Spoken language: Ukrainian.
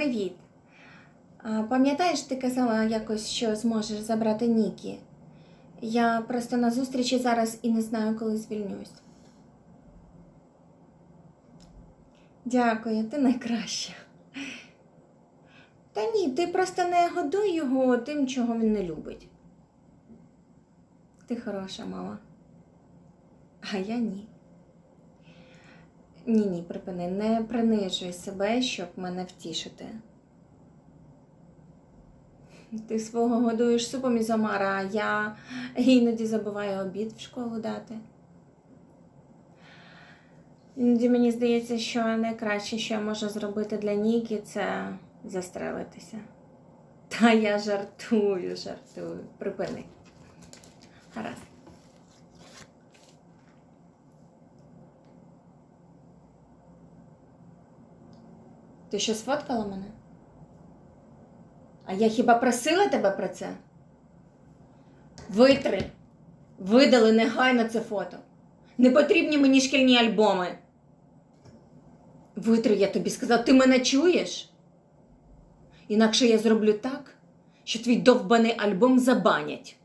Привіт. Пам'ятаєш, ти казала якось, що зможеш забрати Нікі? Я просто на зустрічі зараз і не знаю, коли звільнюсь. Дякую, ти найкраща. Та ні, ти просто не годуй його тим, чого він не любить. Ти хороша мама. А я ні. Ні, ні, припини, не принижуй себе, щоб мене втішити. Ти свого годуєш супом із омара, а я іноді забуваю обід в школу дати. Іноді мені здається, що найкраще, що я можу зробити для Нікі, це застрелитися. Та я жартую, жартую. Припини. Гаразд. Ти що сфоткала мене? А я хіба просила тебе про це? Витри. Видали негайно це фото. Не потрібні мені шкільні альбоми. Витри, я тобі сказав, ти мене чуєш? Інакше я зроблю так, що твій довбаний альбом забанять.